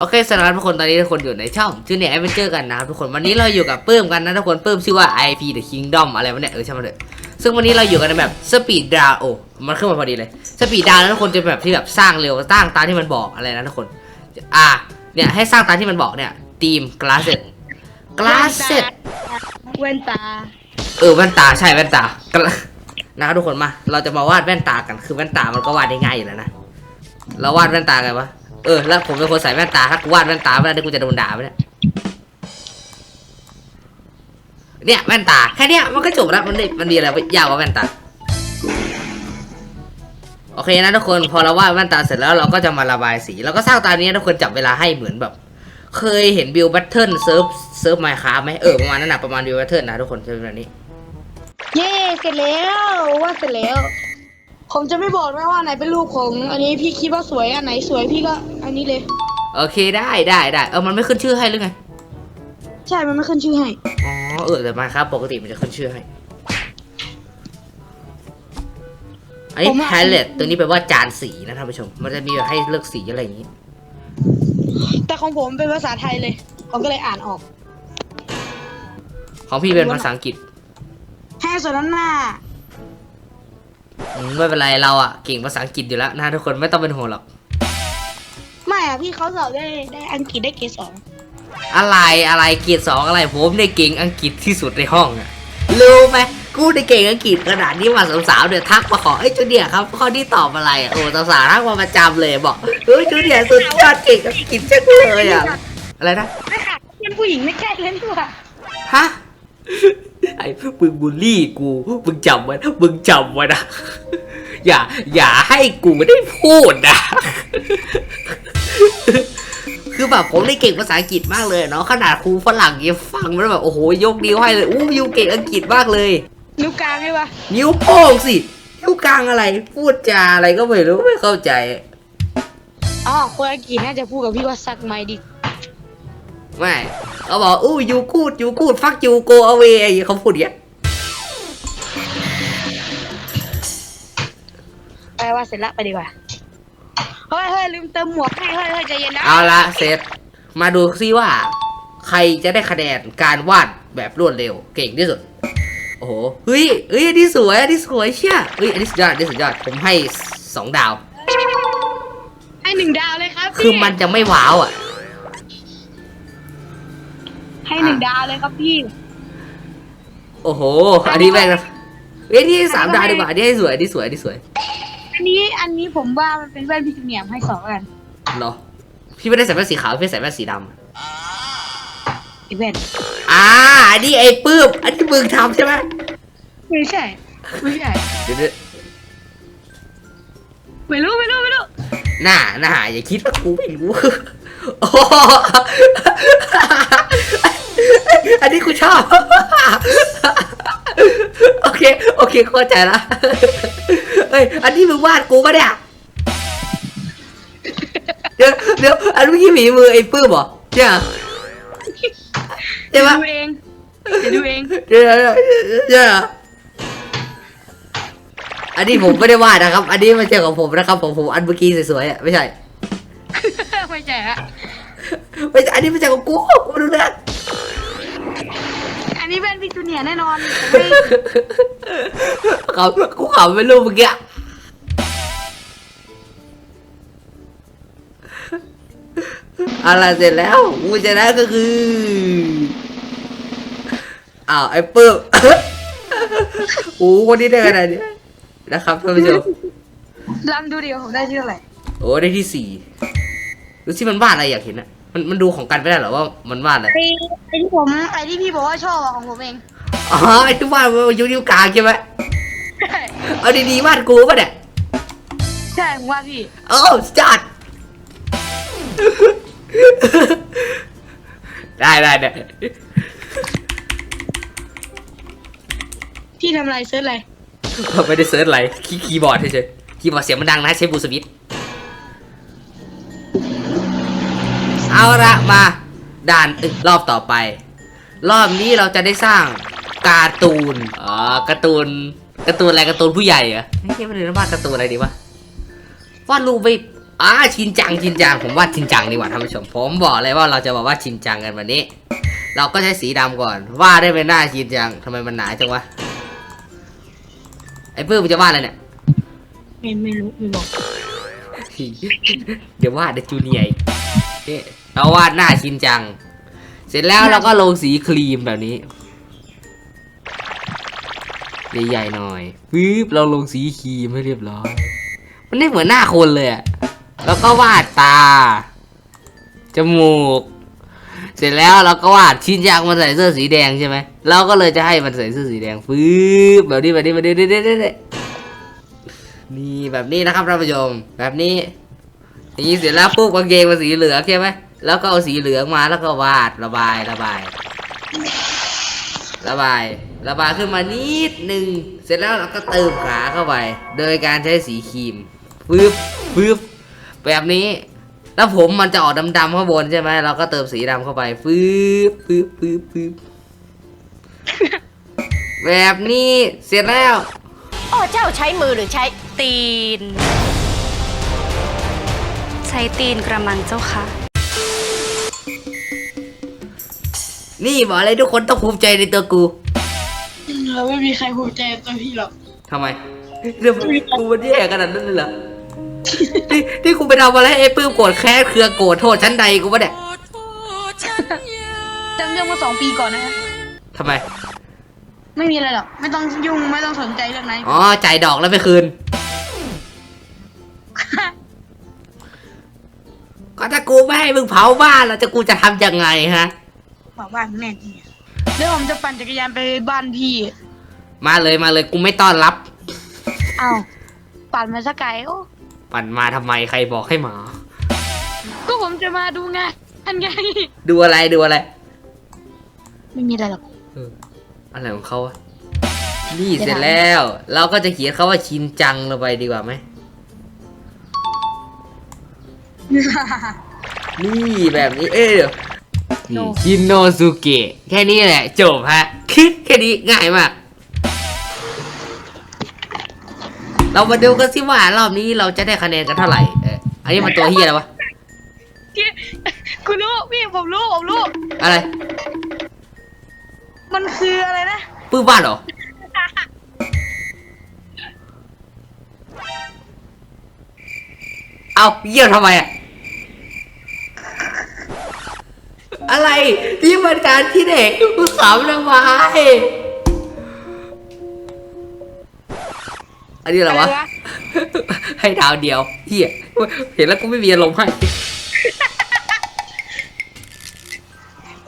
โอเคสำหรับทุกคนตอนนี้ทุกคนอยู่ในช่องจูเนียร์แอดเวนเจอร์กันนะครับทุกคนวันนี้เราอยู่กับปื้มกันนะทุกคนปื้มชื่อว่า IP The Kingdom อะไรวะเนี่ยเออใช่ไหมนเถอะซึ่งวันนี้เราอยู่กันในแบบสปีดดาวโอ้มันขึ้นมาพอดีเลยสปีดดาวนะทุกคนจะเป็นแบบที่แบบสร้างเร็วสร้างตามที่มันบอกอะไรนะทุกคน อ่าเนี่ยให้สร้างตามที่มันบอกเนี่ยทีมกลาสเซ็ตกลาสเซ็ตแว่นตา เออแว่นตาใช่แว่นตากระนะครับทุกคนมา เราจะมาวาดแว่นตากันคือแว่นตามันก็วาดได้ง่ายอยู่แล้วนะเราวาดแว่นตาไงวะ เออแล้วผมเป็นคนใส่แว่นตาถ้ากูวาดแว่นตาไม่ได้กูจะโดนด่าไปเนี่ยเนี่ยแว่นตาแค่เนี้ยมันก็จบแล้วมันด้มันดีอะไรยากกว่าแว่นตาโอเคนะทุกคนพอเราวาดแว่นตาเสร็จแล้วเราก็จะมาระบายสีเราก็สร้างตามนี้นะทุกคนจับเวลาให้เหมือนแบบ เคยเห็นบิลบัตเทิลเซิร์ฟเซิร์ฟไมค์คราฟไหมเออประมาณนั้นนะประมาณบิลบัตเทิลนะทุกคนเป็นแบบนี้ เย่เสร็จแล้วว่าดเสร็จแล้ว ผมจะไม่บอกนะว่าไหนเป็นรูปของ อันนี้พี่คิดว่าสวยอันไหนสวยพี่ก็อันนี้เลย โอเคได้ได้ได้เออมันไม่ขึ้นชื่อให้หรือไงใช่มันไม่ขึ้นชื่อให้อ๋อเออแต่มาครับ ปกติมันจะขึ้นชื่อให้ อันนี้ผมว่าพาเลตตัวนี้แปลว่าจานสีนะท่านผู้ชม มันจะมีแบบให้เลือกสีอะไรอย่างนี้ แต่ของผมเป็นภาษาไทยเลย ผมก็เลยอ่านออก ของพี่เป็นภาษาอังกฤษ ให้ส่วนนั้นหน้าอืม ไม่เป็นไรเราอะเก่งภาษาอังกฤษอยู่แล้วนะทุกคนไม่ต้องเป็นห่วงหรอก ไม่อะพี่เขาสอบได้ได้อังกฤษได้เกรดสองอะไรอะไรเกียรติสองอะไรผมได้เก่งอังกฤษที่สุดในห้องอะรู้ไหมกูได้เก่งอังกฤษขนาดนี้มาสาวๆเนี่ยทักมาขอเอ้ยจูเนียร์ครับข้อนี้ตอบอะไรอะโอ้สาวๆทักมาประจำเลยบอกเฮ้ยจูเนียร์สุดยอดเก่งอังกฤษจังเลยอะอะไรนะไม่ค่ะเป็นผู้หญิงไม่ใช่เลยนี่หว่าฮะ ไอ้มึงบูลลี่กูมึงจำไว้นะมึงจำไว้นะอย่า อย่าให้กูได้พูดนะคือแบบผมได้เก่งภาษาอังกฤษมากเลยเนาะขนาดครูฝรั่งยังฟังมันแบบโอ้โหยกนิ้วให้เลยอู้ยูเก่งอังกฤษมากเลย นิ้วกลางใช่ปะนิ้วโป้งสินิ้วกลางอะไร พูดจาอะไรก็ไม่รู้ไม่เข้าใจอ๋อคนอังกฤษน่าจะพูดกับพี่ว่าซักไม่ดิ ไม่เขาบอกอู้ยูกูดยูกูดฟักยูโกเอาเวเขาพูดอย่างเงี้ยไปว่าเสร็จละไปดีกว่าเฮ้ยเฮ้ยลืมเติมหมวกให้เฮ้ยเฮ้ยใจเย็นนะเอาละเสร็จมาดูซิว่า ใครจะได้คะแนนการวาดแบบรวดเร็ว เก่งที่สุด โอ้โหเฮ้ยเฮ้ยอันนี้สวยอันนี้สวยเชี่ยเฮ้ยอันนี้สุดยอดอันนี้สุดยอดผมให้สองดาว ให้หนึ่งดาวเลยครับคือพี่มันจะไม่ว้าวอะ ให้หนึ่งดาวเลยครับพี่ โอ้โห อันนี้แม่งนะเฮ้ยนี่ให้สามดาวดีกว่าอันนี้ให้สวยอันนี้สวยอันนี้สวยอันนี้อันนี้ผมว่ามันเป็นแว่นพี่จูเนียร์ให้สองกันเหรอ พี่ไม่ได้ใส่แว่นสีขาวพี่ใส่แว่นสีดำไอ้แว่นอ่าอันนี้ไอ้ปื้มอันนี้มึงทำใช่ไหมไม่ใช่ ไม่ใช่ เดี๋ยวเดี๋ยวไม่รู้ไม่รู้ไม่รู้หน้าหน้าอย่าคิดว่ากูไม่รู้โอ้ อันนี้กูชอบ โอเค โอเคเข้าใจละเฮ้ย อันนี้มึงวาดกูปะเนี่ย เดี๋ยวเดี๋ยวอันเมื่อกี้หมีมือไอ้ปื้มเหรอใช่ไหมใช่เดี๋ยวปะดูเองเดี๋ยวดูเองเดี๋ยวเดี๋ยวเดี๋ยวเดี๋ยวอันนี้ผมไม่ได้วาดนะครับ อันนี้ไม่ใช่ของผมนะครับผมผมอันเมื่อกี้สวยๆอะไม่ใช่ ไม่ใช่ฮะไม่ใช่อันนี้ไม่ใช่ของกูกูไม่รู้เรื่องอั นนี้แว่นพี่จูเนียร์แน่นอนผมไม่เขากูขำไม่รู้เมื่อกี้อะไรเสร็จแล้วกูชนะก็คือ อ้าวไอ้ปื้ม โอ้คนนี้ได้ขนาดนี้นะครับท่านผู้ชม ลองดูดิว่าผมได้ชื่ออะไร โอ้ได้ที่สี่ดูสิมันวาดอะไรอยากเห็นอะ มันมันดูของกันไม่ได้เหรอว่ามันวาดอะไรไอ้ไอ้ที่ผมไอ้ที่พี่บอกว่าชอบอะของผมเองอ๋อไอ้ที่วาดมันยูนิ้วกลางใช่ไหมใช่เอาดีๆวาดกูป่ะเนี่ยใช่ผมว่าพี่โอ้จัด ได้ได้ได้พี่ทำอะไรเซิร์ชอะไรไม่ได้เซิร์ชอะไรคีย์คีย์บอร์ดเฉยๆคีย์บอร์ดเสียงมันดังนะใช้บูสวิตช์ เอาละมาด่านอึกรอบต่อไป รอบนี้เราจะได้สร้างการ์ตูนอ๋อการ์ตูนการ์ตูนอะไรการ์ตูนผู้ใหญ่เหรอะไม่ใช่ไม่รู้ว่าการ์ตูนอะไรดีวะวาดรูปไปอ่าชินจังชินจังผมว่าชินจังดีกว่าท่านผู้ชมผมบอกเลยว่าเราจะบอกว่าชินจังกันวันนี้ เราก็ใช้สีดำก่อนวาดได้เป็นหน้าชินจังทำไมมันหนาจังวะไอ้ปื้มมันจะวาดอะไรเนี่ยไม่ไม่รู้ไม่บอกเดี๋ยววาดเดจูเนียร์อีกนี่ เราวาดหน้าชินจัง เสร็จแล้วเราก็ลงสีครีมแบบนี้ ใหญ่ๆหน่อยปึ๊บเราลงสีครีมให้เรียบร้อย มันไม่เหมือนหน้าคนเลยอะแล้วก็วาดตา จมูก เสร็จแล้วเราก็วาดชินจังมันใส่เสื้อสีแดงใช่ไหมเราก็เลยจะให้มันใส่เสื้อสีแดงปึ๊บแบบนี้แบบนี้แบบนี้แบบนี้แบบนี้นี่แบบนี้นะครับท่านผู้ชมแบบนี้อย่างนี้เสร็จแล้วปุ๊บกางเกงมันสีเหลืองใช่ไหม แล้วก็เอาสีเหลืองมาแล้วก็วาดระบายระบาย ระบาย ระบายขึ้นมานิดหนึ่งเสร็จแล้วเราก็เติมขาเข้าไป โดยการใช้สีครีมปึ๊บปึ๊บแบบนี้แล้วผมมันจะออกดำๆข้างบนใช่ไหมเราก็เติมสีดำเข้าไปปึ๊บปึ๊บปึ๊บปึ๊บแบบนี้เสร็จแล้วอ๋อเจ้าใช้มือหรือใช้ตีน ใช้ตีนกระมังเจ้าค่ะ นี่บอกเลยทุกคนต้องภูมิใจในตัวกูเราไม่มีใครภูมิใจในตัวพี่หรอกทำไมเรื่องกูมันแย่ขนาดนั้นเลยเหรอที่ที่กูไปทำอะไรให้ไอ้ปื้มโกรธแค้นเครือโกรธโทษชั้นใดกูวะเนี่ยจำเรื่องเมื่อสองปีก่อนนะฮะทำไม ไม่มีอะไรหรอก ไม่ต้องยุ่งไม่ต้องสนใจเรื่องนั้นอ๋อจ่ายดอกแล้วไม่คืน ก็ถ้ากูไม่ให้มึงเผาบ้านแล้วจะกูจะทำยังไงฮะ บอกบ้านแน่จริงอะเดี๋ยวผมจะปั่นจักรยานไปบ้านพี่ มาเลยมาเลยกูไม่ต้อนรับ เอ้าปั่นมาสักไกลโอ้ปั่นมาทำไมใครบอกให้มา ก็ผมจะมาดูไงอันไงดูอะไรดูอะไรไม่มีอะไรหรอกเอออะไรของเขาอะนี่เสร็จแล้ว เราก็จะเขียนเขาว่าชินจังลงไปดีกว่าไหม นี่แบบนี้ เอ้ยเดี๋ยวนี่ ชินโนสุเกะแค่นี้แหละ จบฮะ แค่นี้ง่ายมาก เรามาดูกันสิว่ารอบนี้เราจะได้คะแนนกันเท่าไหร่เอออันนี้มันตัวเฮียอะไรวะพี่กูรู้พี่ผมรู้ผมรู้ อะไร มันคืออะไรนะปื้มบ้านเหรอ เอาเยี่ยมทำไมอะ อะไรที่มันการที่เด็กมึงขำทำไมอันนี้อะไรวะ ให้ดาวเดียวเฮียเห็นแล้วกูไม่มีอารมณ์ให้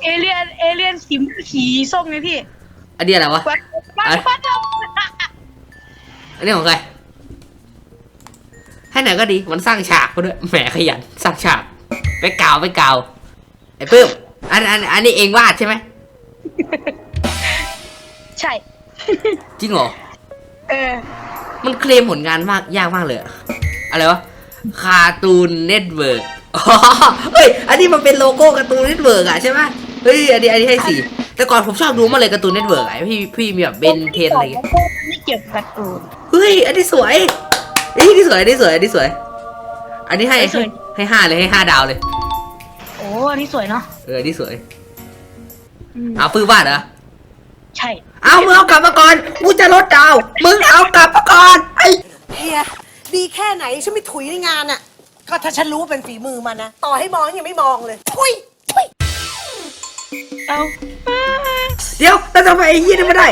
เอเลียนเอเลียนสีสีส้มไงพี่อันนี้อะไรวะ วัดวัดอะไรวัดเอาอันนี้ของใคร ให้ไหนอยก็ดี มันสร้างฉากมาด้วย แหมขยัน สร้างฉาก ไปกาวไปกาว ไอ้ปื้ม อันอันอันนี้เองวาดใช่ไหมใช่ จริงเหรอ เออ มันเคลมผลงานมากยากมากเลยอะอะไรวะคาตูนเน็ตเวิร์กอ๋อเฮ้ย อันนี้มันเป็นโลโก้การ์ตูนเน็ตเวิร์กอะใช่ไหมเฮ้ย อันนี้อันนี้ให้สี่แต่ก่อนผมชอบดูมากเลยการ์ตูนเน็ตเวิร์กอะพี่พี่มีแบบเบนเทนอะไรอย่างเงี้ย ไม่เกี่ยวกับการ์ตูน เฮ้ย อันนี้สวยเฮ้ยอันนี้สวย อันนี้สวย อันนี้สวย อันนี้ให้ สวย ให้ห้าเลยให้ห้าดาวเลยโอ้อันนี้สวยเนาะเอออันนี้สวยอืมเอาปื้มวาดเหรอใช่ เอามึงเอากลับมาก่อนกูจะลดดาวมึงเอากลับมาก่อนไอ้เฮียดีแค่ไหนฉันไม่ถุยในงานอะ ก็ถ้าฉันรู้ว่าเป็นฝีมือมันนะ ต่อให้มองยังไม่มองเลยทุยทุยเอาเดี๋ยวแล้วทำไมไอ้ยี่นี่ไม่ได้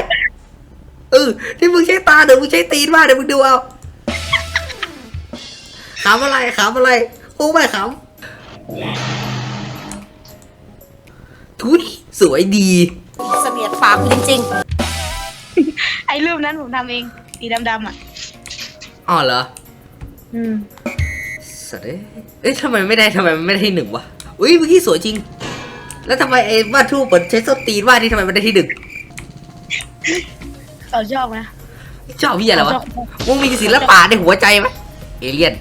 เออที่มึงใช้ตาเดี๋ยวมึงใช้ตีนว่าเดี๋ยวมึงดูเอาขำอะไรขำอะไรกูไม่ขำ ทุยสวยดี เสนียดปากจริงไอ้รูปนั้นผมทำเองสีดำๆอะ อ๋อเหรอ อืมสัตว์เอ้ยเอ้ยทำไมไม่ได้ทำไมมันไม่ได้ที่หนึ่งวะ อุ้ยเมื่อกี้สวยจริง แล้วทำไมไอ้วาดทูปเปิดใช้ส้นตีนวาดนี่ทำไมมันได้ที่หนึ่งเขาชอบนะชอบพี่อะไรวะชอบมึงมีศิลปะในหัวใจไหมเอเลียน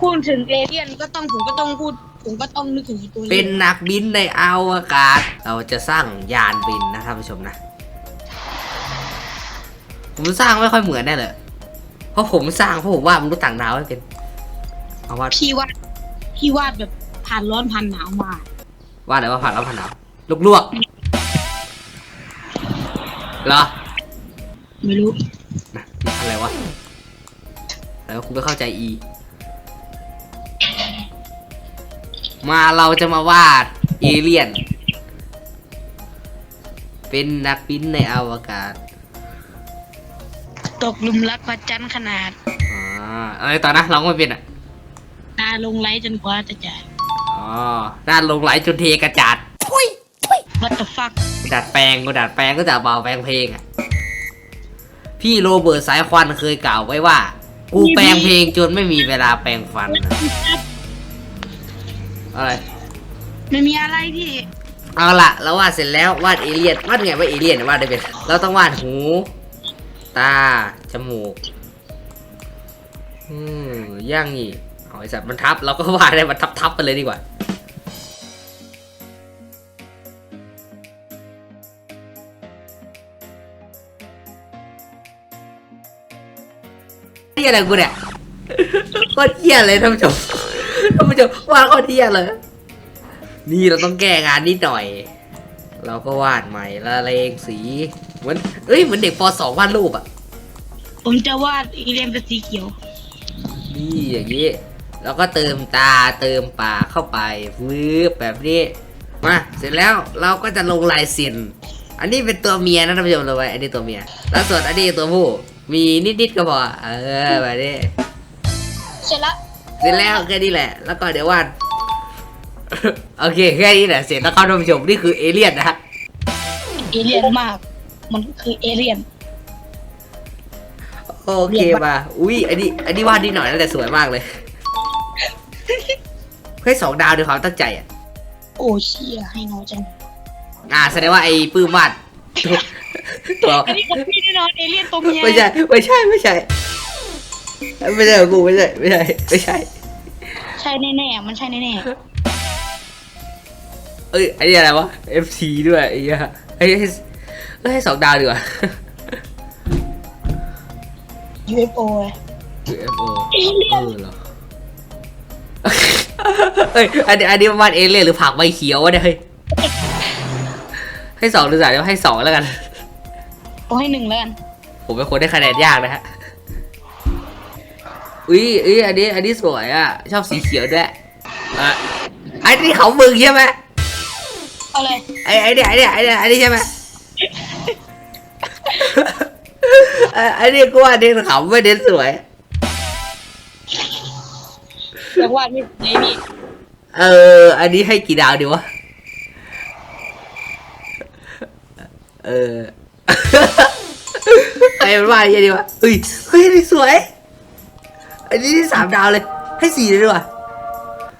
พูดถึงเอเลี่ยนก็ต้องผมก็ต้องพูด ผมก็ต้องนึกถึงไอ้ตัวเป็นนักบินในอวกาศ เราจะสร้างยานบินนะท่านผู้ชมนะ ผมสร้างไม่ค่อยเหมือนแน่เลย เพราะผมสร้างเพราะผมว่ามันรู้ต่างดาวไม่เป็น เอาวาดพี่วาดพี่วาดแบบผ่านร้อนผ่านหนาวมาวาดอะไรว่าผ่านแล้วผ่านหนาวลูกลวกเหรอ ไม่รู้ นะอะไรวะ แล้วคุณไม่เข้าใจอี มาเราจะมาวาดเอเลี่ยน เป็นนักบินในอวกาศตกหลุมรักพระจันทร์ขนาดอ่าอะไรต่อนะร้องไม่เป็นอะตาลงไลท์จนกว่าจะจ่ายอ๋อด้านลงไหลจนเทกระจาดทุยทุยวัตถุฟักดัดแปลงกูดัดแปลงก็จะเบาแปลงเพลงอะพี่โรเบิร์ตสายควันเคยกล่าวไว้ว่า กูแปลงเพลงจนไม่มีเวลาแปลงฟันนะ อะไร ไม่มีอะไรพี่ เอาละเราวาดเสร็จแล้ววาดเอเลี่ยนวาดไงว่าเอเลี่ยนวาดได้เป็น เราต้องวาดหู ตา จมูก อืมย่างนี่เอาไอสัตว์มันทับ เราก็วาดได้มันทับทับๆไปเลยดีกว่าเที่ยอะไรกูเนี่ยโคตรเที่ยเลยท่านผู้ชม ท่านผู้ชมวาดโคตรเที่ยเลยนี่เราต้องแก้งานนิดหน่อย เราก็วาดใหม่ละเลงสีเหมือนเอ้ยเหมือนเด็กป .2 วาดรูปอะผมจะวาดอีเลียนเป็นสีเขียว นี่อย่างนี้แล้วก็เติมตาเติมปากเข้าไปวืบแบบนี้มาเสร็จแล้วเราก็จะลงลายเซ็นอันนี้เป็นตัวเมียนะท่านผู้ชมเลยไว้อันนี้ตัวเมีย แล้วส่วนอันนี้ตัวผู้ มีนิดๆก็พอ เออแบบนี้เสร็จแล้ว เสร็จแล้วแค่นี้แหละ แล้วก็เดี๋ยววาด โอเคแค่นี้แหละเสร็จแล้วครับท่านผู้ชมนี่คือเอเลี่ยนนะฮะเอเลียนมาก มันคือเอเลียน โอเคมาอุ้ยอันนี้อันนี้วาดนิดหน่อยนะแต่สวยมากเลยให้สองดาวด้วยความตั้งใจอะโอ้เชี่ยให้เงาจังอ่าแสดงว่าไอ้ปื้มวาดตัวตัวอันนี้ของพี่แน่นอนเอเลียนตัวเมียไม่ใช่ไม่ใช่ไม่ใช่ ไม่ใช่ของกูไม่ใช่ไม่ใช่ไม่ใช่ ใช่แน่ๆมันใช่แน่เอ้ยไอ้นี่อะไรวะ FC ด้วยไอ้เหี้ยไอ้ให้เอ้ยให้สองดาวดีกว่า ๆ UFO ไง UFO เออเหรอเฮ้ยอันนี้อันนี้มันวาดเอเลี่ยนหรือผักใบเขียววะเนี่ยเฮ้ยให้สองหรือสามเดี๋ยวให้สองแล้วกันเอาให้หนึ่งแล้วกัน ผมเป็นคนได้คะแนนยากนะฮะ อุ้ยอุ้ยอันนี้อันนี้สวยอะ ชอบสีเขียวด้วยอะไอ้นี่เขามึงใช่ไหมเอาเลยไอ้ไอ้เนี่ยไอ้เนี่ยไอ้เนี่ยไอ้นี่ใช่ไหมไอ้ไอ้นี่กูว่าเน้นขำไม่เน้นสวยอยากวาดนี่นี่นี่เออ อันนี้ให้กี่ดาวดีวะ เออ ใครมันว่าอย่างนี้ดีวะเฮ้ย เฮ้ยอันนี่สวย อันนี้ที่สามดาวเลย ให้สี่เลยดีกว่า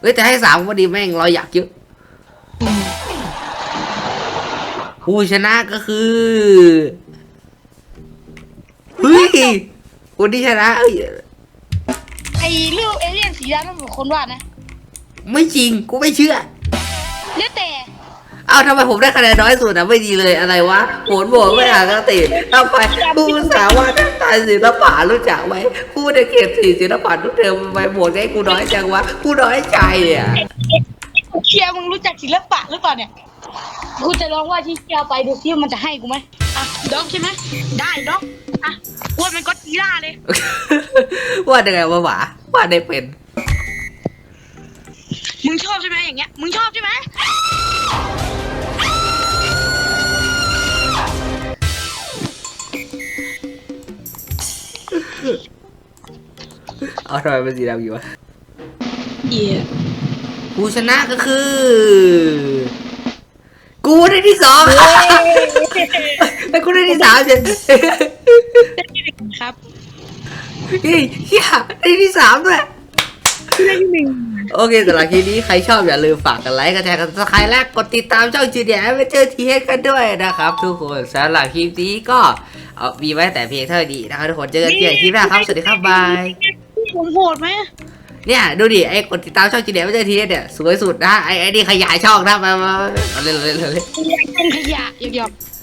เฮ้ยแต่ให้สามก็ดีแม่งเราอยากเยอะผู้ชนะก็คือเฮ้ยคนที่ชนะเอ้ยไอ้เรื่องเอเลี่ยนสีดำนั่นเป็นคนวาดนะ ไม่จริงกูไม่เชื่อ แล้วแต่ เอาทำไมผมได้คะแนนน้อยสุดอะไม่ดีเลยอะไรวะโหนโหวตไม่อ่านก็ติทำไมกูอุตสาวาดตายศิลปะรู้จักไหมกูในเขตสี่ศิลปะทุกเทอมทำไมโหวตให้กูน้อยจังวะกูน้อยใจอะเชียร์มึงรู้จักศิลปะหรือเปล่าเนี่ยกูจะลองวาดที่เชียร์ไปดูซิว่ามันจะให้กูไหมอะด็อกใช่ไหมได้ด็อกอะวาดมันก็ตีล่าเลย ว่ายังไงวะหวาว่าได้เป็น มึงชอบใช่ไหมอย่างเงี้ย มึงชอบใช่ไหม เอาทำไมเป็นสีดำอยู่วะเย่ผู้ชนะก็คือ กูได้ที่สองไอ้กูได้ที่สามเฉยครับเฮ้ยเฮียได้ที่สามด้วยโอเคสำหรับคลิปนี้ใครชอบอย่าลืมฝากกันไลค์กันแชร์กันสไครต์และกดติดตามช่องจีเดียไปเจอทีเฮกันด้วยนะครับ ทุกคนสำหรับคลิปนี้ก็เอามีไว้แต่เพียงเท่านี้นะครับทุกคนเจอกันที่คลิปหน้าครับ สวัสดีครับบาย ผมโหดไหมเนี่ยดูดิไอ้กดติดตามช่องจีเดียไม่เจอทีเนี่ยสวยสุดนะไอ้ไอ้นี่ขยายช่องนะมามามาเอาเล่นเอาเล่นเอาเล่นเป็นขยะหยอกๆ